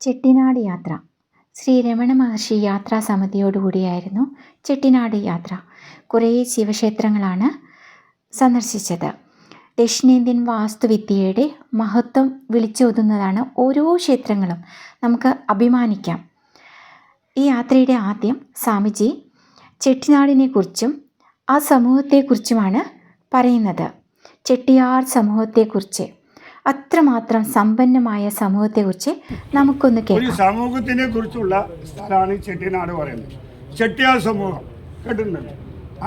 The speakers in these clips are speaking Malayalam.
ചെട്ടിനാട് യാത്ര. ശ്രീ രമണ മഹർഷി യാത്രാ സമിതിയോടുകൂടിയായിരുന്നു ചെട്ടിനാട് യാത്ര. കുറേ ശിവക്ഷേത്രങ്ങളാണ് സന്ദർശിച്ചത്. ദക്ഷിണേന്ത്യൻ വാസ്തുവിദ്യയുടെ മഹത്വം വിളിച്ചോതുന്നതാണ് ഓരോ ക്ഷേത്രങ്ങളും. നമുക്ക് അഭിമാനിക്കാം. ഈ യാത്രയുടെ ആദ്യം സ്വാമിജി ചെട്ടിനാടിനെക്കുറിച്ചും ആ സമൂഹത്തെക്കുറിച്ചുമാണ് പറയുന്നത്. ചെട്ടിയാർ സമൂഹത്തെക്കുറിച്ച്. അത്രമാത്രം സമ്പന്നമായ സമൂഹത്തെക്കുറിച്ച് നമുക്കൊന്ന് കേൾക്കാം. സമൂഹത്തിനെ കുറിച്ചുള്ള സ്ഥലമാണ് ചെട്ടിനാട് പറയുന്നത്. ചെട്ടിയാർ സമൂഹം കേട്ടിട്ടുണ്ട്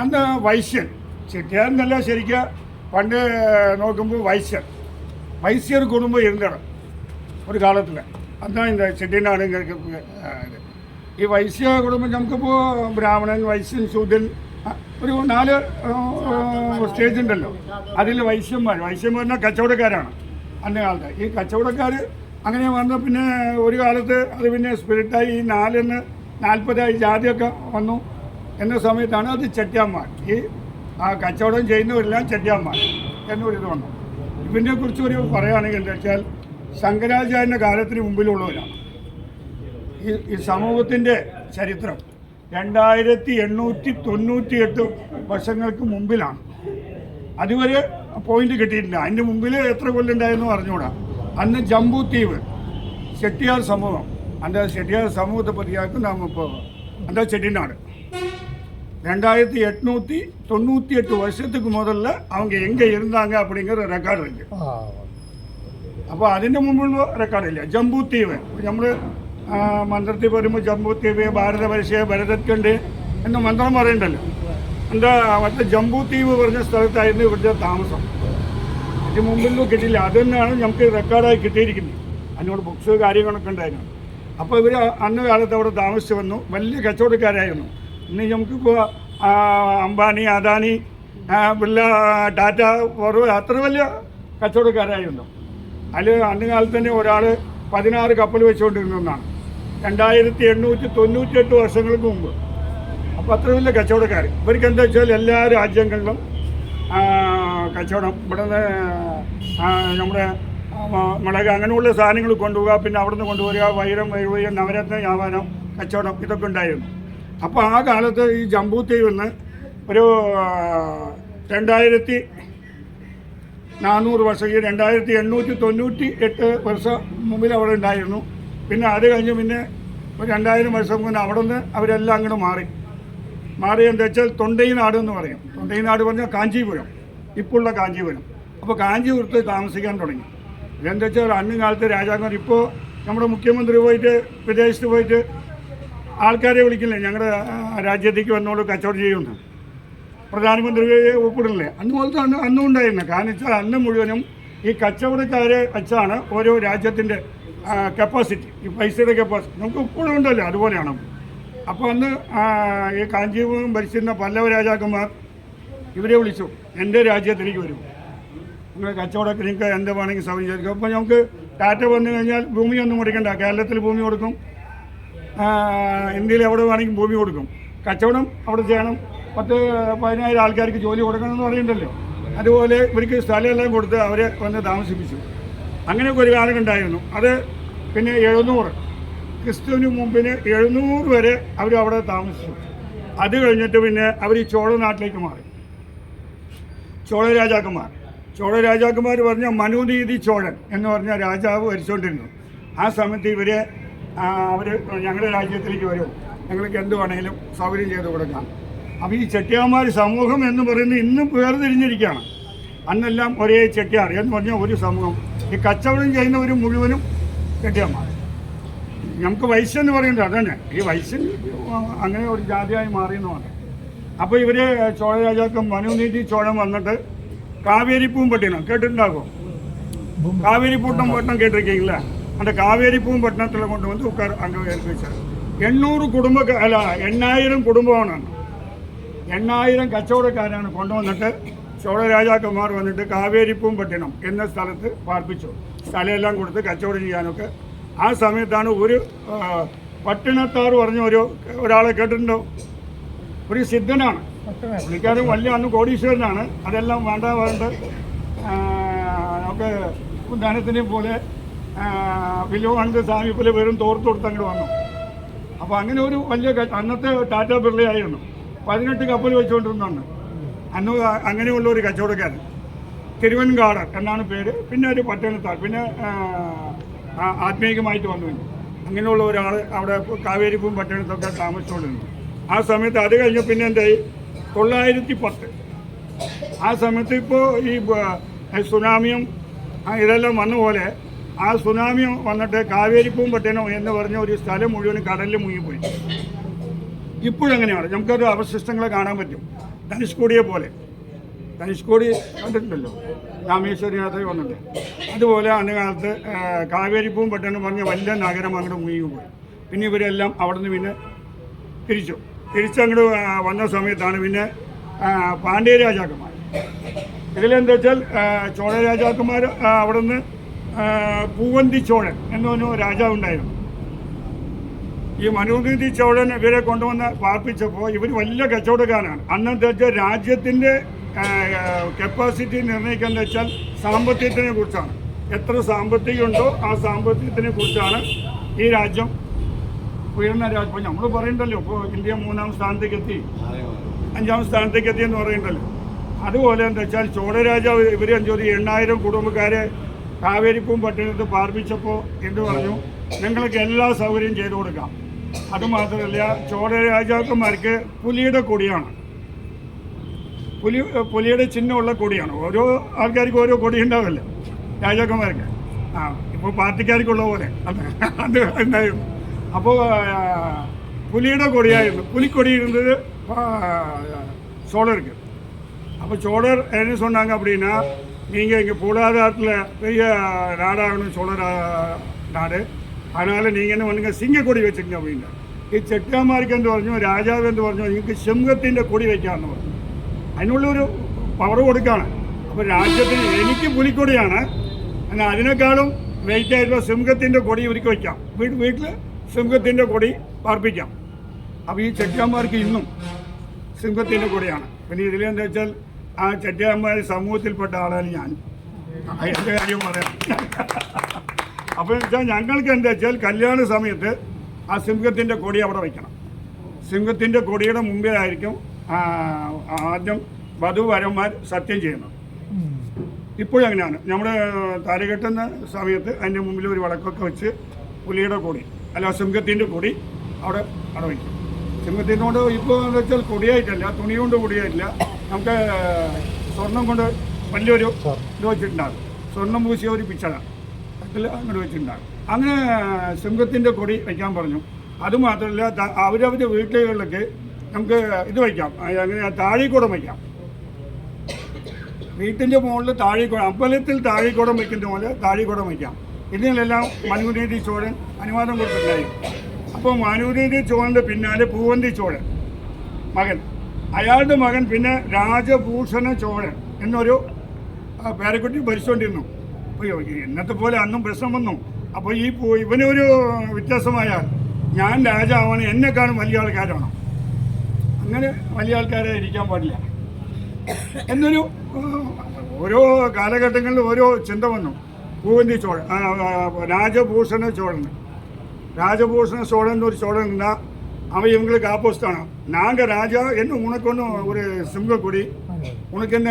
അന്ന് വൈശ്യൻ ചെട്ടിയാർ എന്നല്ല ശരിക്കും പണ്ട് നോക്കുമ്പോൾ വൈശ്യൻ. വൈശ്യർ കുടുംബം ഇരുന്നിടം ഒരു കാലത്തിൽ അതാണ് ഇന്ന് ചെട്ടിനാട് ഈ വൈശ്യ കുടുംബം നമുക്കിപ്പോൾ ബ്രാഹ്മണൻ വൈശ്യൻ ശൂദ്രൻ ഒരു നാല് സ്റ്റേജ് ഉണ്ടല്ലോ. അതിൽ വൈശ്യന്മാർ വൈശ്യന്മാരെ കച്ചവടക്കാരാണ്. അന്ന കാലത്ത് ഈ കച്ചവടക്കാർ അങ്ങനെ വന്ന പിന്നെ ഒരു കാലത്ത് അത് പിന്നെ സ്പിരിറ്റായി ഈ നാലെന്ന് നാൽപ്പതായി ജാതിയൊക്കെ വന്നു. എന്ന സമയത്താണ് അത് ചെട്ടിയാന്മാർ ഈ ആ കച്ചവടം ചെയ്യുന്നവരെല്ലാം ചെട്ടിയാന്മാർ എന്നൊരിത് വന്നു. ഇതിനെ കുറിച്ച് ഒരു പറയുകയാണെങ്കിൽ എന്താ വെച്ചാൽ ശങ്കരാചാര്യന്റെ കാലത്തിന് മുമ്പിലുള്ളവരാണ്. ഈ ഈ സമൂഹത്തിന്റെ ചരിത്രം രണ്ടായിരത്തി എണ്ണൂറ്റി തൊണ്ണൂറ്റി എട്ട് വർഷങ്ങൾക്ക് മുമ്പിലാണ്. അതുവരെ പോയിന്റ് കിട്ടിയിട്ടില്ല അതിൻ്റെ മുമ്പിൽ എത്ര കൊല്ലുണ്ടായിരുന്നു അറിഞ്ഞുകൂടാ അന്ന് ജംബൂദ്വീപ് ചെട്ടിയാർ സമൂഹം அந்த செட்டியார் சமூகத்தை பற்றியாக்கும் நாம் இப்போ அந்த செட்டிநாடு ரெண்டாயிரத்தி எட்நூற்றி தொண்ணூற்றி எட்டு வருஷத்துக்கு முதல்ல அவங்க எங்கே இருந்தாங்க அப்படிங்கிற ரெக்கார்டு இருக்கு അപ്പോൾ അതിൻ്റെ മുമ്പുള്ള റെക്കോർഡില്ല ജംബൂദ്വീപ് നമ്മൾ മന്ത്രത്തിൽ പറയുമ്പോൾ ജംബൂദ്വീപ് ഭാരതവർഷ ഭരതത്കണ്ട് എന്ന മന്ത്രം പറയണ്ടല്ലോ എന്താ മറ്റേ ജംബൂദ്വീപ് പറഞ്ഞ സ്ഥലത്തായിരുന്നു ഇവരുടെ താമസം. അതിന് മുമ്പിലൊന്നും കിട്ടിയില്ല. അത് തന്നെയാണ് നമുക്ക് റെക്കോർഡായി കിട്ടിയിരിക്കുന്നത്. അതിനോട് ബുക്സ് കാര്യങ്ങളൊക്കെ ഉണ്ടായിരുന്നു. അപ്പോൾ ഇവർ അന്ന് കാലത്ത് അവിടെ താമസിച്ച് വന്നു. വലിയ കച്ചവടക്കാരായിരുന്നു. ഇന്ന് നമുക്കിപ്പോൾ അംബാനി അദാനി ബിർള ടാറ്റ ഫോർ അത്ര വലിയ കച്ചവടക്കാരായിരുന്നു. അതിൽ അന്ന് കാലത്ത് തന്നെ ഒരാൾ പതിനാറ് കപ്പൽ വെച്ചുകൊണ്ടിരുന്നതാണ് രണ്ടായിരത്തി എണ്ണൂറ്റി തൊണ്ണൂറ്റി എട്ട് വർഷങ്ങൾക്ക് മുമ്പ്. അപ്പോൾ അത്ര വലിയ കച്ചവടക്കാർ ഇവർക്ക് എന്താ വെച്ചാൽ എല്ലാ രാജ്യങ്ങളിലും കച്ചവടം. ഇവിടെ നിന്ന് നമ്മുടെ മുളക് അങ്ങനെയുള്ള സാധനങ്ങൾ കൊണ്ടുപോകുക പിന്നെ അവിടെ നിന്ന് കൊണ്ടുവരിക വൈരം വൈവയ നവരത്ന വ്യാപാരം കച്ചവടം ഇതൊക്കെ ഉണ്ടായിരുന്നു. അപ്പോൾ ആ കാലത്ത് ഈ ജമ്പൂത്തി നിന്ന് ഒരു രണ്ടായിരത്തി നാനൂറ് വർഷം ഈ രണ്ടായിരത്തി എണ്ണൂറ്റി തൊണ്ണൂറ്റി എട്ട് വർഷം മുമ്പിൽ അവിടെ ഉണ്ടായിരുന്നു. പിന്നെ അത് കഴിഞ്ഞ് പിന്നെ ഒരു രണ്ടായിരം വർഷം മുന്നേ അവിടെ നിന്ന് അവരെല്ലാം അങ്ങോട്ട് മാറി. മാറി എന്താ വെച്ചാൽ തൊണ്ടൈനാട് എന്ന് പറയും. തൊണ്ടൈനാട് പറഞ്ഞാൽ കാഞ്ചീപുരം. ഇപ്പോഴുള്ള കാഞ്ചീപുരം. അപ്പോൾ കാഞ്ചീപുരത്ത് താമസിക്കാൻ തുടങ്ങി. ഇതെന്താ വെച്ചാൽ അന്ന് കാലത്ത് രാജാക്കന്മാർ ഇപ്പോൾ നമ്മുടെ മുഖ്യമന്ത്രി പോയിട്ട് വിദേശത്ത് പോയിട്ട് ആൾക്കാരെ വിളിക്കില്ലേ? ഞങ്ങളുടെ രാജ്യത്തേക്ക് വന്നോളൂ കച്ചവടം ചെയ്യുമെന്ന് പ്രധാനമന്ത്രി ഒപ്പിടില്ലേ അന്ന് പോലത്തെ അന്ന് അന്നും ഉണ്ടായിരുന്നു കാരണം വെച്ചാൽ അന്ന് മുഴുവനും ഈ കച്ചവടക്കാരെ വെച്ചാണ് ഓരോ രാജ്യത്തിന്റെ കപ്പാസിറ്റി ഈ പൈസയുടെ കപ്പാസിറ്റി നമുക്ക് ഇപ്പോഴും ഉണ്ടല്ലോ. അതുപോലെയാണ്? അപ്പോൾ അന്ന് ഈ കാഞ്ചീപുരം ഭരിച്ചിരുന്ന പല്ലവ രാജാക്കന്മാർ ഇവരെ വിളിച്ചു. എന്റെ രാജ്യത്തിലേക്ക് വരും. നിങ്ങൾ കച്ചവടമൊക്കെ നിങ്ങൾക്ക് എന്ത് വേണമെങ്കിൽ സൗകര്യം ചെയ്തു അപ്പോൾ നമുക്ക് ടാറ്റ വന്നു കഴിഞ്ഞാൽ ഭൂമി ഒന്നും കൊടുക്കണ്ട. കേരളത്തിൽ ഭൂമി കൊടുക്കും. ഇന്ത്യയിൽ എവിടെ വേണമെങ്കിൽ ഭൂമി കൊടുക്കും. കച്ചവടം അവിടെ ചെയ്യണം. പത്ത് പതിനായിരം ആൾക്കാർക്ക് ജോലി കൊടുക്കണം എന്ന് പറയുന്നുണ്ടല്ലോ. അതുപോലെ ഇവർക്ക് സ്ഥലമെല്ലാം കൊടുത്ത് അവരെ വന്ന് താമസിപ്പിച്ചു. അങ്ങനെയൊക്കെ ഒരു കാലം ഉണ്ടായിരുന്നു. അത് പിന്നെ എഴുന്നൂറ്. ക്രിസ്തുവിന് മുമ്പിന് എഴുന്നൂറ് വരെ അവർ അവിടെ താമസിച്ചു. അത് കഴിഞ്ഞിട്ട് പിന്നെ അവർ ഈ ചോള നാട്ടിലേക്ക് മാറി. ചോള രാജാക്കന്മാർ. ചോള രാജാക്കന്മാർ പറഞ്ഞ മനുനീതി ചോഴൻ എന്ന് പറഞ്ഞ രാജാവ് ഭരിച്ചുകൊണ്ടിരുന്നു ആ സമയത്ത് ഇവരെ അവർ ഞങ്ങളുടെ രാജ്യത്തിലേക്ക് വരും. ഞങ്ങൾക്ക് എന്ത് വേണമെങ്കിലും സൗകര്യം ചെയ്ത് കൊടുക്കാം. അപ്പോൾ ഈ ചെട്ടിയാന്മാർ സമൂഹം എന്ന് പറയുന്നത് ഇന്നും വേർതിരിഞ്ഞിരിക്കുകയാണ്. അന്നെല്ലാം ഒരേ ചെട്ടിയാർ എന്ന് പറഞ്ഞ ഒരു സമൂഹം. ഈ കച്ചവടം ചെയ്യുന്നവർ മുഴുവനും ചെട്ടിയാന്മാർ നമുക്ക് വൈശ്യം എന്ന് പറയുന്നത് അതന്നെ. ഈ വൈശ്യം അങ്ങനെ ഒരു ജാതിയായി മാറിയെന്നുമാണ്. അപ്പോൾ ഇവർ ചോഴ രാജാക്കം മനുനീതി ചോഴം വന്നിട്ട് കാവേരി പൂമ്പട്ടിനം കേട്ടിട്ടുണ്ടാകും കാവേരിപ്പൂട്ടം പട്ടണം കേട്ടിരിക്കீங்களா அந்த காவேரி பூம்பட்டினத்தில் കൊണ്ട് വന്ന് உட்கார் அங்கே ஏற்பிச்சார் എണ്ണൂറ് കുടുംബ അല്ല എണ്ണായിരം കുടുംബമാണ്. എണ്ണായിരം കച്ചവടക്കാരാണ് കൊണ്ടുവന്നിട്ട് ചോഴ രാജാക്കന്മാർ വന്നിട്ട് കാവേരിപ്പൂമ്പട്ടിണം എന്ന സ്ഥലത്ത് പാർപ്പിച്ചു. സ്ഥലമെല്ലാം കൊടുത്ത് കച്ചവടം ചെയ്യാനൊക്കെ ആ സമയത്താണ് ഒരു പട്ടിണത്താർ പറഞ്ഞ ഒരു ഒരാളെ കേട്ടിട്ടുണ്ടോ? ഒരു സിദ്ധനാണ്. പുള്ളിക്കാരൻ വലിയ അന്ന് കോടീശ്വരനാണ്. അതെല്ലാം വേണ്ട വേണ്ട ഒക്കെ ധനത്തിനെ പോലെ സ്വാമി പോലെ വെറും തോർത്ത് കൊടുത്ത് അങ്ങോട്ട് വന്നു. അപ്പോൾ അങ്ങനെ ഒരു വലിയ അന്നത്തെ ടാറ്റ ബിർളയായിരുന്നു പതിനെട്ട് കപ്പൽ വെച്ചുകൊണ്ടിരുന്നാണ് അന്ന് അങ്ങനെയുള്ള ഒരു കച്ചവടക്കാരൻ. തിരുവൻകാടൻ എന്നാണ് പേര്. പിന്നെ ഒരു പട്ടണത്താൽ പിന്നെ ആത്മീയമായിട്ട് വന്നു. അങ്ങനെയുള്ള ഒരാൾ അവിടെ കാവേരിപ്പും പട്ടണത്തൊക്കെ താമസിച്ചുകൊണ്ടിരുന്നു. ആ സമയത്ത് അത് കഴിഞ്ഞ പിന്നെ എന്തായി തൊള്ളായിരത്തി പത്ത് ആ സമയത്ത് ഇപ്പോൾ ഈ സുനാമിയും ഇതെല്ലാം വന്ന പോലെ ആ സുനാമി വന്നിട്ട് കാവേരിപ്പൂം പട്ടണം എന്ന് പറഞ്ഞ ഒരു സ്ഥലം മുഴുവൻ കടലിൽ മുങ്ങിപ്പോയി. ഇപ്പോഴെങ്ങനെയാണ്? നമുക്കൊരു അവശിഷ്ടങ്ങളെ കാണാൻ പറ്റും. ധനുഷ്കോടിയെ പോലെ. ധനുഷ്കോടി കണ്ടിട്ടുണ്ടല്ലോ. രാമേശ്വരി യാത്ര വന്നിട്ട്. അതുപോലെ അന്ന് കാലത്ത് കാവേരിപ്പൂവും കാവേരിപ്പൂം പട്ടണം പറഞ്ഞ വലിയ നഗരം അങ്ങോട്ട് മുങ്ങി പോയി. പിന്നെ ഇവരെല്ലാം അവിടെ നിന്ന് പിന്നെ തിരിച്ചു. തിരിച്ചങ്ങോട്ട് വന്ന സമയത്താണ് പിന്നെ പാണ്ഡ്യ രാജാക്കന്മാർ ഇതിലെന്താ വെച്ചാൽ ചോഴ രാജാക്കന്മാർ അവിടെ നിന്ന് പൂവന്തി ചോഴൻ എന്ന് പറഞ്ഞ രാജാവ് ഉണ്ടായിരുന്നു. ഈ മനുനീതി ചോഴൻ ഇവരെ കൊണ്ടുവന്ന് പാർപ്പിച്ചപ്പോൾ ഇവർ വലിയ കച്ചവടക്കാരാണ്. അന്നത്തെ രാജ്യത്തിന്റെ കപ്പാസിറ്റി നിർണയിക്കുന്നത് വെച്ചാൽ സാമ്പത്തികത്തിനെ കുറിച്ചാണ്. എത്ര സാമ്പത്തികമുണ്ടോ ആ സാമ്പത്തികത്തിനെ കുറിച്ചാണ് ഈ രാജ്യം ഉയർന്ന രാജ്യം ഇപ്പോൾ നമ്മൾ പറയണ്ടല്ലോ ഇപ്പോൾ ഇന്ത്യ മൂന്നാം സ്ഥാനത്തേക്ക് എത്തി അഞ്ചാം സ്ഥാനത്തേക്ക് എത്തി എന്ന് പറയണ്ടല്ലോ. അതുപോലെ എന്താ വെച്ചാൽ ചോളരാജാവ് ഇവർ അഞ്ചോ എണ്ണായിരം കുടുംബക്കാരെ കാവേരിപ്പും പട്ടണത്ത് പാർപ്പിച്ചപ്പോൾ എന്ത് പറഞ്ഞു? നിങ്ങൾക്ക് എല്ലാ സൗകര്യവും ചെയ്തു കൊടുക്കാം. അതുമാത്രമല്ല ചോളരാജാക്കന്മാർക്ക് പുലിയുടെ കൊടിയാണ്. പുലി പുലിയുടെ ചിഹ്നമുള്ള കൊടിയാണ് ഓരോ ആൾക്കാർക്കും ഓരോ കൊടി ഉണ്ടാവില്ല രാജാക്കന്മാർക്ക് ആ ഇപ്പോൾ പാർട്ടിക്കാർക്കുള്ള പോലെ അത് അത് ഉണ്ടായിരുന്നു അപ്പോൾ പുലിയുടെ കൊടിയായിരുന്നു പുലിക്കൊടി ഇരുന്നത് சோழருக்கு அப்போ சோழர் என்ன சொன்னாங்க அப்படின்னா நீங்கள் இங்கே பொருளாதாரத்தில் பெரிய நாடாகணும் சோழர் ஆ, நாடு அதனால் நீங்கள் என்ன பண்ணுங்க സിംഗക്കൊടി വെച്ചിട്ടുണ്ട് அப்படின்னா ഈ ചെട്ടിയാന്മാർക്ക് എന്ത് പറഞ്ഞു രാജാവ് എന്ന് പറഞ്ഞു നിങ്ങൾക്ക് സിംഹത്തിൻ്റെ കൊടി വയ്ക്കാമെന്ന് പറഞ്ഞു അതിനുള്ളൊരു പവർ കൊടുക്കുകയാണ് അപ്പോൾ രാജ്യത്തിന് എനിക്ക് പുലിക്കൊടിയാണ്. എന്നാൽ അതിനേക്കാളും വെയിറ്റ് ആയിട്ടുള്ള സിംഹത്തിന്റെ കൊടി ഒരുക്കി വയ്ക്കാം വീട് വീട്ടിൽ സിംഹത്തിന്റെ കൊടി പാർപ്പിക്കാം. അപ്പോൾ ഈ ചെട്ടിയാന്മാർക്ക് ഇന്നും സിംഹത്തിന്റെ കൊടിയാണ്. പിന്നെ ഇതിലെന്താ വെച്ചാൽ ആ ചെട്ടിയാന്മാർ സമൂഹത്തിൽപ്പെട്ട ആളാണ് ഞാൻ. എന്റെ കാര്യം പറയാം. അപ്പോൾ വെച്ചാൽ ഞങ്ങൾക്ക് എന്താ വെച്ചാൽ കല്യാണ സമയത്ത് ആ സിംഹത്തിന്റെ കൊടി അവിടെ വയ്ക്കണം സിംഹത്തിന്റെ കൊടിയുടെ മുമ്പേ ആയിരിക്കും ആ, ആദ്യം വധുവരന്മാർ സത്യം ചെയ്യുന്നത് ഇപ്പോഴും അങ്ങനെയാണ്. നമ്മുടെ താലി കെട്ടുന്ന സമയത്ത് അതിന്റെ മുമ്പിൽ ഒരു വിളക്കൊക്കെ വെച്ച് പുലിയുടെ കൂടി അല്ല സിംഹത്തിന്റെ കൂടി അവിടെ അവിടെ സിംഹത്തിന്റെ കൊണ്ട് ഇപ്പോൾ എന്ന് വെച്ചാൽ കൊടിയായിട്ടല്ല തുണി കൊണ്ട് കൊടിയായിട്ടില്ല. നമുക്ക് സ്വർണം കൊണ്ട് വലിയൊരു ഇത് വെച്ചിട്ടുണ്ടാകും. സ്വർണം പൂശിയ ഒരു പിച്ചട അതിൽ അങ്ങോട്ട് വെച്ചിട്ടുണ്ടാകും. അങ്ങനെ സിംഹത്തിന്റെ കൊടി വയ്ക്കാൻ പറഞ്ഞു. അതുമാത്രമല്ല അവരവരുടെ വീട്ടുകളിലൊക്കെ നമുക്ക് ഇത് വയ്ക്കാം. അങ്ങനെ താഴേക്കൂടം വയ്ക്കാം. വീട്ടിന്റെ മുകളിൽ താഴേക്കൂടം അമ്പലത്തിൽ താഴേക്കൂടം വയ്ക്കുന്ന പോലെ താഴേക്കൂടം വയ്ക്കാം. ഇതിനെല്ലാം മനുനീതി ചോഴൻ അനുവാദം കൊടുത്തിട്ടുണ്ടായിരുന്നു അപ്പോൾ മനുനീതി ചോഴന്റെ പിന്നാലെ പൂവന്തി ചോഴൻ മകൻ. അയാളുടെ മകൻ പിന്നെ രാജഭൂഷണ ചോഴൻ എന്നൊരു പേരക്കുട്ടി ഭരിച്ചുകൊണ്ടിരുന്നു അപ്പോൾ ഇന്നത്തെ പോലെ അന്നും പ്രശ്നം വന്നു. അപ്പോൾ ഈ ഇവനൊരു വ്യത്യാസമായാൽ ഞാൻ രാജാവാണ് എന്നെക്കാളും വലിയ ആൾക്കാരാണ് അങ്ങനെ വലിയ ആൾക്കാരെ ഇരിക്കാൻ പാടില്ല എന്നൊരു ആ, ഓരോ കാലഘട്ടങ്ങളിൽ ഓരോ ചിന്ത വന്നു പൂവന്തി ചോഴൻ ആ, ആ, രാജഭൂഷണ ചോഴൻ ராஜபூஷண சோழன் ஒரு சோழன் இருந்தா அவன் இவங்களுக்கு ஆப்போசிட்டான நாங்கள் ராஜா என்ன உனக்கு ஒன்றும் ஒரு சிங்க கொடி உனக்கு என்ன